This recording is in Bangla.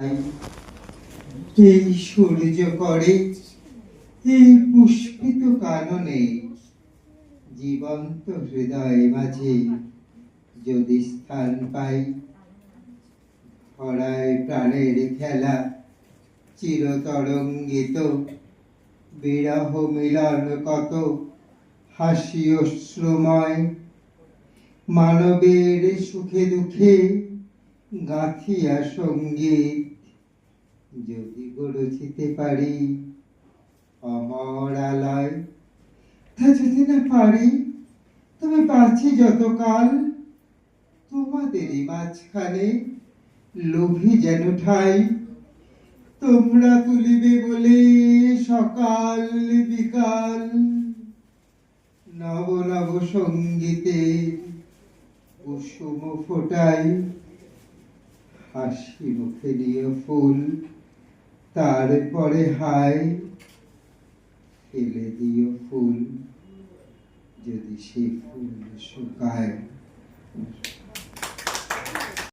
এই সূর্য করে এই পুষ্পিত কাননে জীবন্ত হৃদয় মাঝে যদি স্থান পাই, ভরায় প্রাণের খেলা চিরতরঙ্গিত, বিরহ মিলন কত হাসি অশ্রুময়, মানবের সুখে দুঃখে গাঁথিয়া সংগীত যদি গড়ছিতে পারি অমর আলয়, তা যদি না পারি, তবে বাঁচি যতকাল। তোমাদেরই মাঝখানে লোভী যেন ঠাই, তোমরা তুলিবে বলে সকাল বিকাল। নব নব সঙ্গীতে কুসুম ফোটাই হাসি মুখে নিয়ে ফুল তারপরে হায় ফেলে দিও ফুল যদি সে ফুল শুকায়।